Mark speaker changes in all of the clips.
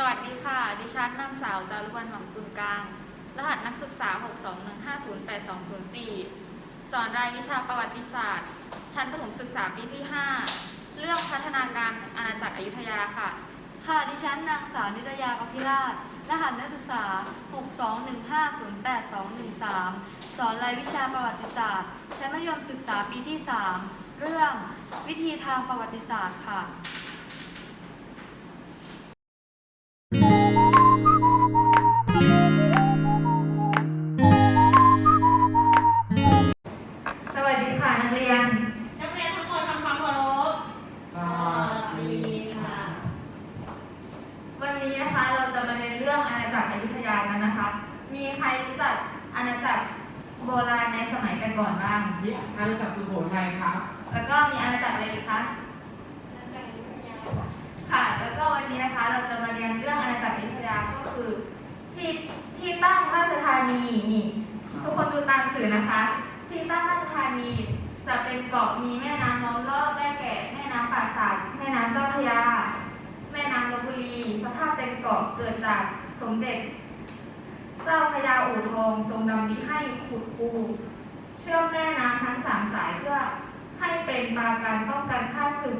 Speaker 1: สวัสดีค่ะ ดิฉันนางสาวจารุวรรณหวังกุลกลาง รหัสนักศึกษา 621508204 สอนรายวิชาประวัติศาสตร์ ชั้นประถมศึกษาปีที่ 5 เรื่องพัฒนาการอาณาจักรอยุธยาค่ะ
Speaker 2: ค่ะ ดิฉันนางสาวนิตยากพิราช รหัสนักศึกษา 621508213 สอนรายวิชาประวัติศาสตร์ ชั้นมัธยมศึกษาปีที่ 3 เรื่องวิธีทางประวัติศาสตร์ค่ะ
Speaker 1: เราจะมาเรียนเรื่องอาณาจักรอยุธยาก็คือ
Speaker 3: ที่
Speaker 1: ที่ตั้งราชธานีนี่ทุกคนดูตามสื่อนะคะ ที่ตั้งราชธานีจะเป็นเกาะมีแม่น้ำล้อมรอบได้แก่แม่น้ำป่าสักแม่น้ำเจ้าพระยา แม่น้ำลพบุรีสภาพเป็นเกาะเกิดจากสมเด็จ เจ้าพระยาอู่ทองทรงดำริให้ขุดปูเชื่อมแม่น้ำทั้งสามสายเพื่อให้เป็นปราการป้องกันข้าศึก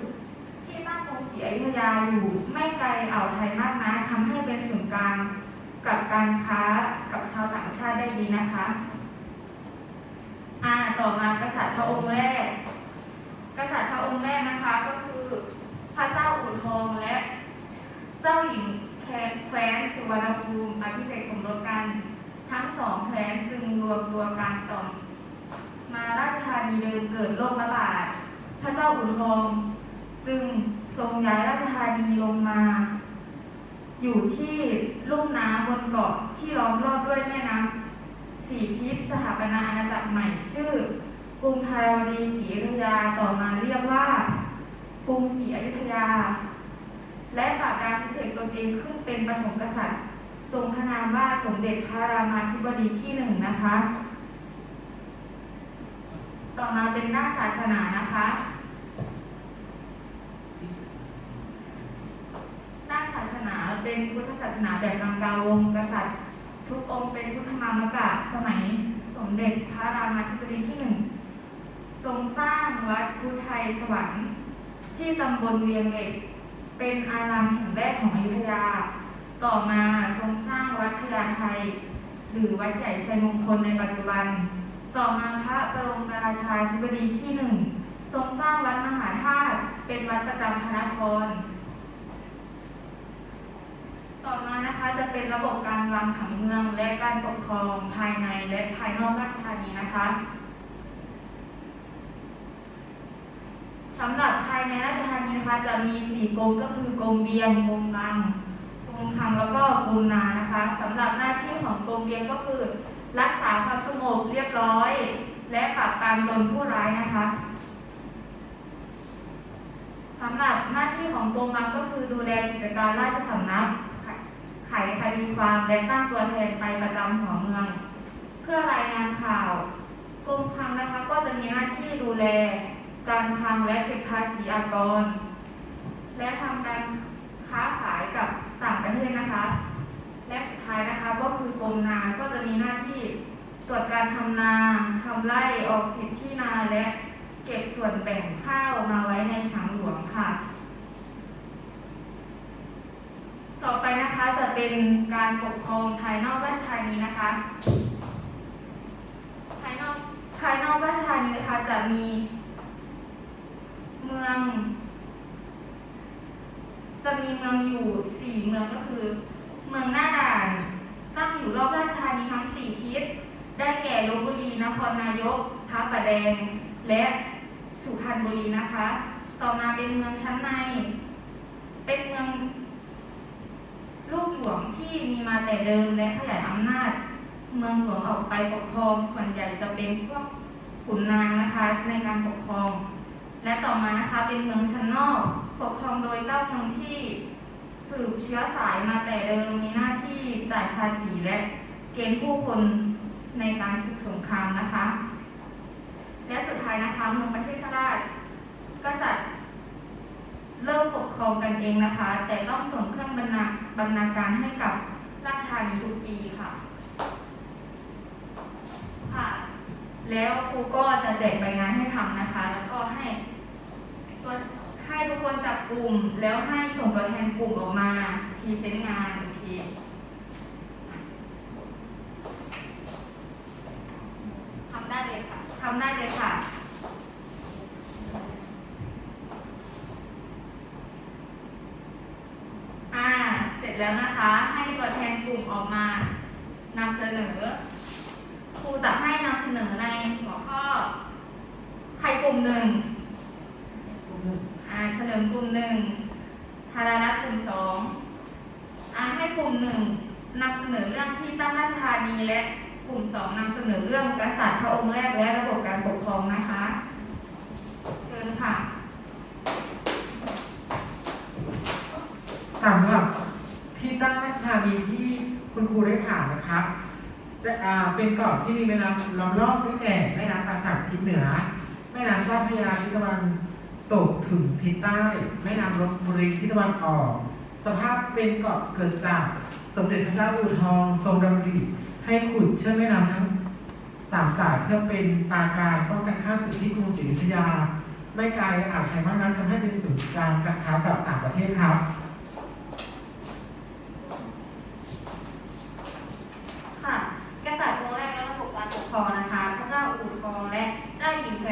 Speaker 1: ที่ตั้งกรุงศรีอยุธยาอยู่ไม่ไกลอ่าวไทยมากนะทำให้เป็นศูนย์กลางกับการค้ากับชาวต่างชาติได้ดีนะคะอ่าต่อมากษัตริย์พระองค์แรก กษัตริย์พระองค์แรกนะคะก็คือพระเจ้าอู่ทองและ เจ้าหญิงแคว้นสุวรรณภูมิอภิเษกสมรสกัน ทั้งสองแคว้นจึงรวมตัวกันต่อมาราชธานีเดิมเกิดโรคระบาดพระเจ้าอู่ทอง จึงทรงย้ายราชธานีลงมา อยู่ที่ลุ่มน้ำบนเกาะที่ล้อมรอบด้วยแม่น้ำสี่ทิศสถาปนาอาณาจักรใหม่ชื่อกรุงไทยวดีศรีอยุธยาต่อมาเรียกว่ากรุงศรีอยุธยา และปราบการพิเศษตนเองขึ้นเป็นปฐมกษัตริย์ ทรงพระนามว่าสมเด็จพระรามาธิบดีที่หนึ่งนะคะ ต่อมาเป็นหน้าศาสนานะคะ ด้านศาสนา เป็นพุทธศาสนาแบบรังกาวงศ์กษัตริย์ ทุกองค์เป็นพุทธมามกะสมัยสมเด็จพระรามาธิบดีที่หนึ่งทรงสร้างวัดพุทธไทยสวรรค์ที่ตำบลเวียงเหล็กเป็นอารามแห่งแรกของอยุธยา ต่อมาทรงสร้างวัดพญาไทหรือวัดใหญ่ชัยมงคลในปัจจุบัน ต่อมาพระบรมราชาธิบดีที่หนึ่งทรงสร้างวัดมหาธาตุเป็นวัดประจำพระนคร ต่อมา นะคะจะเป็นระบบการวางผังเมืองและการปกครองภายในและภายนอกราชธานีนะคะสำหรับภายในราชธานีนะคะจะมีสี่กรมก็คือกรมเบียงกรมรังกรมคลังแล้วก็กรมนานะคะสำหรับหน้าที่ของกรมเบียงก็คือ รักษาความสงบเรียบร้อย และปราบปรามโจรผู้ร้ายนะคะสำหรับหน้าที่ของกรมรังก็คือดูแลกิจการราชสำนัก และตั้งตัวแทนไปประจำหัวเมือง เพื่อรายงานข่าวกรมคลังนะคะก็จะมีหน้าที่ดูแล การคลังและเก็บภาษีอากร และทำการค้าขายกับต่างประเทศนะคะ และสุดท้ายนะคะก็คือกรมนาก็จะมีหน้าที่ตรวจการทำนาทำไร่ออกสิทธิที่นาและเก็บส่วนแบ่งข้าวมาไว้ในฉางหลวงค่ะ ต่อไปนะคะ เป็นการปกครองภายนอกราชธานีนะคะ ภายนอกภายนอกราชธานีนะคะจะมี เมือง จะมีเมืองอยู่สี่เมืองก็คือ เมืองหน้าด่านตั้งอยู่รอบราชธานีทั้งสี่ทิศได้แก่ลบบุรีนครนายกพระประแดง และสุพรรณบุรีนะคะ ต่อมาเป็นเมืองชั้นใน เป็นเมือง ลูกหลวงที่มีมาแต่เดิมและขยายอำนาจ เมืองหลวงออกไปปกครอง ส่วนใหญ่จะเป็นพวกขุนนางนะคะในการปกครอง และต่อมานะคะเป็นเมืองชั้นนอก ปกครองโดยเจ้าเมืองที่สืบเชื้อสายมาแต่เดิมมีหน้าที่จ่ายภาษีและเกณฑ์ผู้คนในการศึกสงครามนะคะ และสุดท้ายนะคะเมืองประเทศราชกษัตริย์เริ่มปกครองกันเองนะคะ แต่ต้องส่งเครื่องบรรณา บรรณาการให้กับราชธานีทุกปีค่ะ ค่ะ แล้วครูก็จะแจกใบงานให้ทำนะคะ แล้วก็ให้ตัวให้ทุกคนจับกลุ่ม แล้วให้ส่งตัวแทนกลุ่มออกมาพรีเซนต์งานอีกทีทำได้เลยค่ะทำได้เลยค่ะ อ่า เสร็จ แล้วนะคะ ให้ตัวแทนกลุ่มออกมานำเสนอ ครูจะให้นำเสนอในหัวข้อ ใครกลุ่มหนึ่งอ่าเฉลิมกลุ่มหนึ่งธารารัตน์กลุ่มสองอ่าให้กลุ่มหนึ่งนำเสนอเรื่องที่ตั้งราชธานีและกลุ่มสองนำเสนอเรื่องกษัตริย์พระองค์แรกและระบบการปกครองนะคะ เชิญค่ะ
Speaker 3: สำหรับ ที่ตั้งราชธานีที่คุณครูได้ถามนะครับจะอ่าเป็นเกาะที่มีแม่น้ำล้อมรอบด้วยแก่แม่น้ำป่าสักทิศเหนือ แม่น้ำเจ้าพระยาทิศตะวันตกถึงทิศใต้ แม่น้ำลบบุรีทิศตะวันออก สภาพเป็นเกาะเกิดจากสมเด็จพระเจ้าอู่ทอง ทรงดำริให้ขุดเชื่อมแม่น้ำทั้งสามสายเพื่อเป็นปราการป้องกันข้าศึกที่กรุงศรีอยุธยา ไม่ไกลอ่าวไทยมากนักทำให้เป็นศูนย์กลางการค้ากับต่างประเทศครับ
Speaker 2: ค่ะ กษัตริย์องค์แรกและระบบการปกครองนะคะ พระเจ้าอู่ทองและเจ้าหญิงแค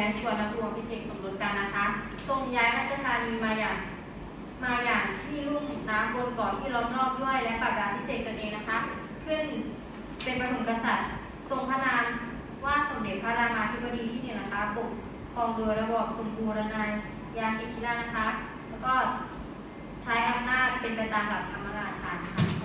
Speaker 2: ว้นชวพิเศษสมรสกันนะคะ ทรงย้ายราชธานีมาอย่างมาอย่างที่ลุ่มน้ำบนเกาะที่ล้อมรอบด้วย และปราบดาพิเศษตนเองนะคะ ขึ้นเป็นประถมกษัตริย์ ทรงพระนามว่าสมเด็จพระรามาธิบดีที่หนึ่งนะคะปกครองโดยระบอบสมบูรณาญาสิทธิราชนะคะ แล้วก็ใช้อำนาจเป็นไปตามหลักธรรมราชานะคะ
Speaker 1: ค่ะ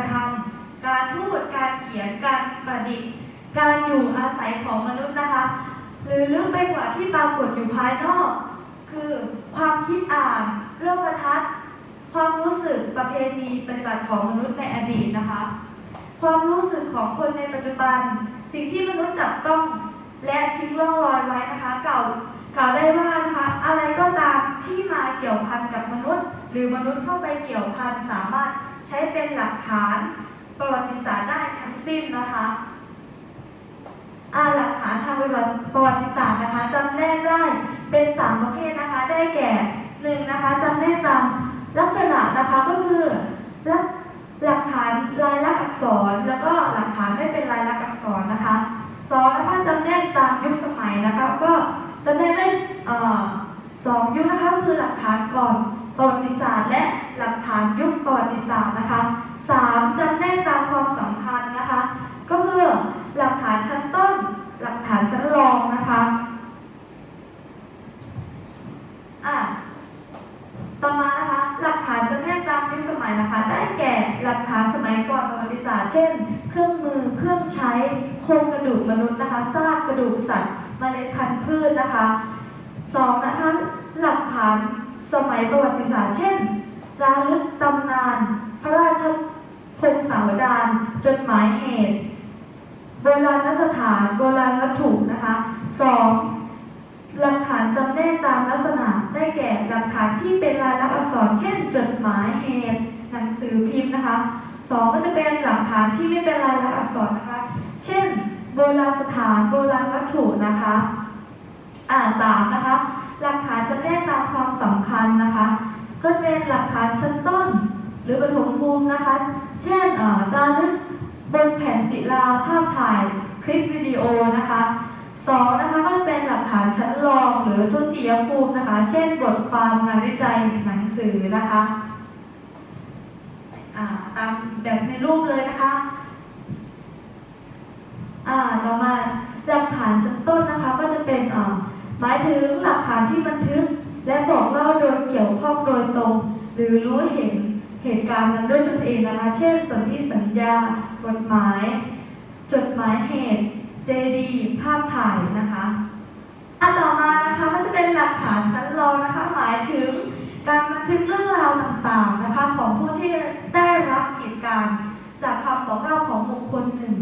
Speaker 1: กา
Speaker 4: ระทำ
Speaker 2: การพูดการเขียนการประดิษฐ์ การอยู่อาศัยของมนุษย์นะคะ หรือลึกไปกว่าที่ปรากฏอยู่ภายนอก คือความคิดอ่านโลกทัศน์ความรู้สึกประเพณีปฏิบัติของมนุษย์ในอดีตนะคะ ความรู้สึกของคนในปัจจุบัน สิ่งที่มนุษย์จับต้องและทิ้งร่องรอยไว้นะคะเก่าเก่าได้ว่า เกี่ยวพันกับมนุษย์ หรือมนุษย์เข้าไปเกี่ยวพันสามารถใช้เป็นหลักฐานประวัติศาสตร์ได้ทั้งสิ้นนะคะอาหลักฐานทางประวัติศาสตร์นะคะจำแนกได้เป็นสามประเภทนะคะได้แก่หนึ่งนะคะจำแนกตามลักษณะนะคะก็คือหลักฐานลายลักษณ์อักษร แล้วก็หลักฐานไม่เป็นลายลักษณ์อักษรนะคะสองนะคะจำแนกตามยุคสมัยนะคะก็จำแนกได้อ่อ สองยุคนะคะคือหลักฐานก่อนประวัติศาสตร์และหลักฐานยุคประวัติศาสตร์นะคะสามจำแนกตามความสำคัญนะคะ ก็คือหลักฐานชั้นต้น หลักฐานชั้นรองนะคะอะต่อมานะคะหลักฐานจำแนกตามยุคสมัยนะคะ ได้แก่หลักฐานสมัยก่อนประวัติศาสตร์เช่น เครื่องมือเครื่องใช้โครงกระดูกมนุษย์นะคะซากกระดูกสัตว์เมล็ดพันธุ์พืชนะคะสองนะคะ หลักฐานสมัยประวัติศาสตร์เช่น จารึกตำนาน พระราชพงศาวดารจดหมายเหตุ โบราณสถานโบราณวัตถุนะคะสองหลักฐานจำแนกตามลักษณะได้แก่หลักฐานที่เป็นลายลักษณ์อักษร เช่น จดหมายเหตุหนังสือพิมพ์นะคะสองก็จะเป็นหลักฐานที่ไม่เป็นลายลักษณ์อักษรนะคะ เช่น โบราณสถานโบราณวัตถุนะคะอ่าสามนะคะ หลักฐาน เป็นหลักฐานชั้นต้น หรือปฐมภูมินะคะ เช่นเอ่อจารึกบนแผ่นศิลาภาพถ่ายคลิปวิดีโอนะคะสองนะคะก็เป็นหลักฐานชั้นรองหรือทุติยภูมินะคะ เช่นบทความงานวิจัยหนังสือนะคะตามแบบในรูปเลยนะคะอ่าต่อมาหลักฐานชั้นต้นนะคะ ก็จะเป็นอ่าหมายถึงหลักฐานที่บันทึกเล่าโดยเกี่ยวข้องโดยตรง ห รือรู้เห็นเหตุการณ์นั้นด้วยตนเองนะคะ เช่นสนธิสัญญา กฎหมาย จดหมายเหตุเจดีภาพถ่ายนะคะอันต่อมานะคะก็จะเป็นหลักฐานชั้นรองนะคะ หมายถึงการบันทึกเรื่องราวต่างๆนะคะของผู้ที่ได้รับเหตุการณ์จากคำบอกเล่าของบุคคลหนึ่ง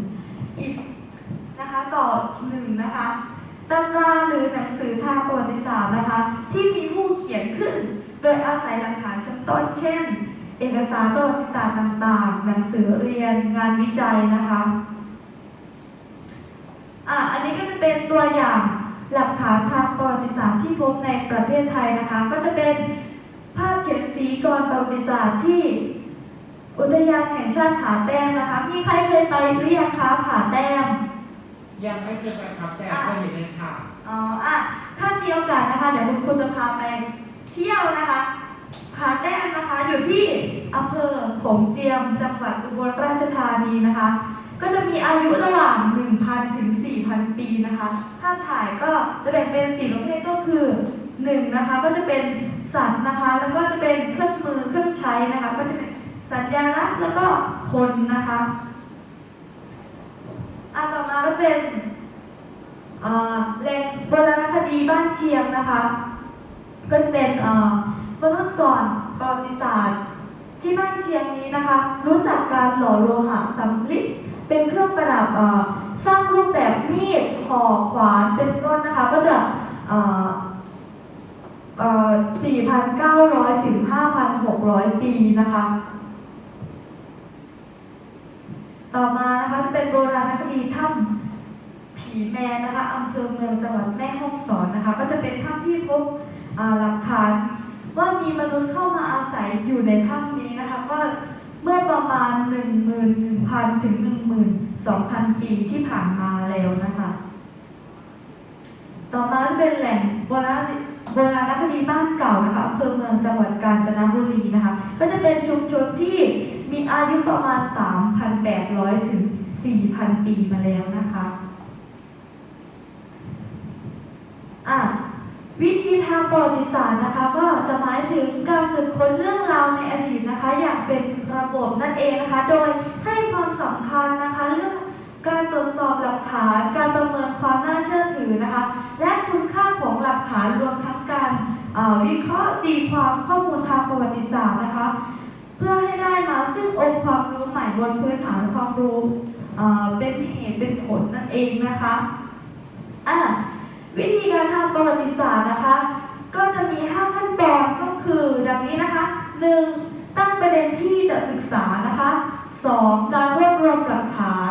Speaker 2: อีกนะคะต่อหนึ่งนะคะตำราหรือหนังสือทางประวัติศาสตร์นะคะ ที่มีผู้เขียน ดยอาศัยหลักฐานชั้นต้น เช่น เอกสารประวัติศาสตร์ต่างๆ หนังสือเรียน งานวิจัยนะคะอะอันนี้ก็จะเป็นตัวอย่างหลักฐานทางประวัติศาสตร์ที่พบในประเทศไทยนะคะ ก็จะเป็นภาพเขียนสีกรประวัติศาสตร์ที่อุทยานแห่งชาติผาแต้มนะคะ มีใครเคยไปหรือยังคะผาแต้ม
Speaker 3: ยังไม่เคยไปครับแต่เคยเห็นในข่าว
Speaker 2: อ๋ออะถ้ามีโอกาสนะคะ เดี๋ยวคุณครูจะพาไปเที่ยวนะคะผาแต้มนะคะ อยู่ที่อำเภอโขงเจียม จังหวัดอุบลราชธานีนะคะ ก็จะมีอายุระหว่าง 1,000 ถึง 4,000 ปีนะคะ ถ้าถ่ายก็จะแบ่งเป็นสี่ประเภทก็คือ1นะคะก็จะเป็นสัตว์นะคะ แล้วก็จะเป็นเครื่องมือเครื่องใช้นะคะ ก็จะเป็นสัญลักษณ์แล้วก็คนนะคะอันต่อมาก็เป็นเอ่อแหล่งโบราณคดีบ้านเชียงนะคะ ก็เป็นเอ่อมนุษย์ก่อนประวัติศาสตร์ ที่บ้านเชียง นะคะ รู้จักการหล่อโลหะสำริดเป็นเครื่องประดับสร้างรูปแบบมีดหอกขวานเป็นต้นนะคะ ก็จะ4,900 ถึง 5,600 ปีนะคะ ต่อมานะคะจะเป็นโบราณคดีถ้ำผีแมนนะคะอำเภอเมืองจังหวัดแม่ฮ่องสอนนะคะ ก็จะเป็นถ้ำที่พบหลักฐานว่ามีมนุษย์เข้ามาอาศัยอยู่ในถ้ำนี้นะคะ ก็ เมื่อประมาณ 11,000 ถึง 12,000 ปีที่ผ่านมาแล้วนะคะ ต่อมาจะเป็นแหล่งโบราณโบราณคดีบ้านเก่านะคะอำเภอเมืองจังหวัดกาญจนบุรีนะคะ ก็จะเป็นชุมชนที่มีอายุประมาณ 3,800 ถึง 4,000 ปีมาแล้วนะคะอะวิธีทางประวัติศาสตร์นะคะ ก็จะหมายถึงการสืบค้นอดีตนะคะ อย่างเป็น ระบบนั่นเองนะคะ โดยให้ความสำคัญนะคะเรื่องการตรวจสอบหลักฐาน การประเมินความน่าเชื่อถือนะคะ และคุณค่าของหลักฐานรวมทั้งการวิเคราะห์ตีความข้อมูลทางประวัติศาสตร์นะคะ เพื่อให้ได้มาซึ่งองค์ความรู้ใหม่บนพื้นฐานความรู้เป็นเหตุเป็นผลนั่นเองนะคะอะวิธีการทำประวัติศาสตร์นะคะ ก็จะมี 5 ขั้นตอนก็คือดังนี้นะคะ 1. ตั้งประเด็นที่จะศึกษานะคะ 2. การรวบรวมหลักฐาน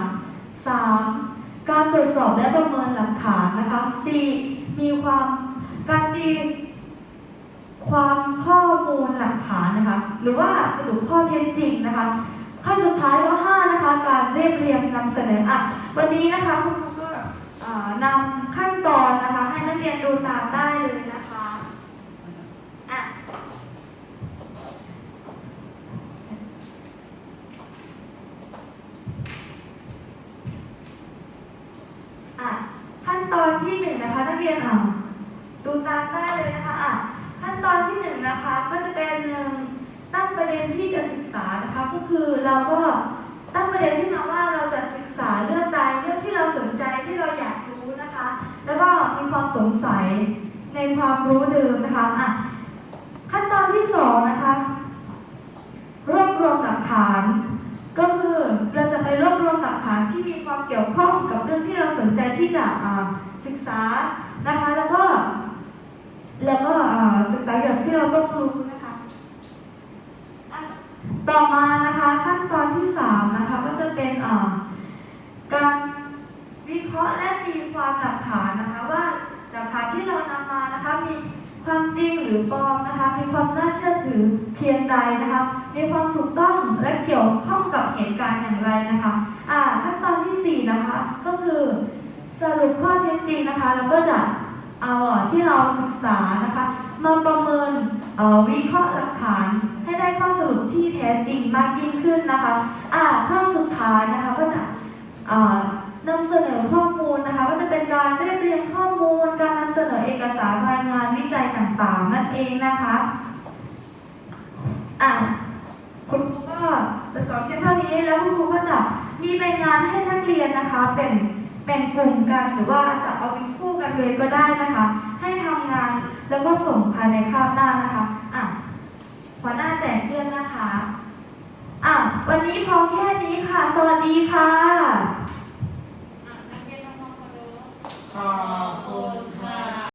Speaker 2: 3. การตรวจสอบและประเมินหลักฐานนะคะ 4. มีความการตีความข้อมูลหลักฐานนะคะ หรือว่าสรุปข้อเท็จจริงนะคะขั้นสุดท้ายข้อ5นะคะ การเรียบเรียงนำเสนออะวันนี้นะคะคุณครูก็นำขั้นตอนนะคะ ให้นักเรียนดูตามได้เลยนะคะอะขั้นตอนที่หนึ่งนะคะนัก เรียนอะดูตามได้เลยนะคะอะขั้นตอนที่หนึ่งนะคะก็จะเป็นหนึ่งตั้งประเด็นที่จะศึกษานะคะก็คือเราก็ตั้งประเด็นขึ้นมาว่าเราจะศึกษาเรื่องใดเรื่องที่เราสนใจที่เราอยากรู้นะคะ แล้วก็มีความสงสัยในความรู้เดิมนะคะอะขั้นตอนที่สองนะคะรวบรวมหลักฐาน ก็คือเราจะไปรวบรวมหลักฐานที่มีความเกี่ยวข้องกับเรื่องที่เราสนใจที่จะศึกษา นะคะ แล้วก็ แล้วก็ศึกษาอย่างที่เราต้องรู้นะคะต่อมานะคะขั้นตอนที่สามนะคะก็จะเป็นการวิเคราะห์และตีความหลักฐานนะคะว่าหลักฐานที่เรานำมานะคะมีความจริงหรือปลอมนะคะมีความน่าเชื่อถือเพียงใดนะคะมีความถูกต้องและเกี่ยวข้องกับเหตุการณ์อย่างไรนะคะอ่าขั้นตอนที่สี่นะคะก็คือ สรุปข้อเท็จจริงนะคะแล้วก็จะเอาที่เราศึกษานะคะมาประเมินวิเคราะห์หลักฐานให้ได้ข้อสรุปที่แท้จริงมากยิ่งขึ้นนะคะอ่าข้อสุดท้ายนะคะก็จะอ่านำเสนอข้อมูลนะคะ ก็จะเป็นการเรียบเรียงข้อมูล การนำเสนอเอกสารรายงานวิจัยต่างๆนั่นเองนะคะอ่าคุณครูก็จะสอนเพียงเท่านี้แล้วคุณครูก็จะมีใบงานให้นักเรียนนะคะเป็น แบ่งกลุ่มกันหรือว่าจะเอาเป็นคู่กันเลยก็ได้นะคะ ให้ทำงานแล้วก็ส่งภายในคาบหน้านะคะอะหัวหน้าแจกเพื่อนนะคะอะวันนี้พอแค่นี้ค่ะ สวัสดีค่ะ
Speaker 5: นักเรียนทำความเคารพ
Speaker 3: ขอบคุณ
Speaker 2: ค่ะ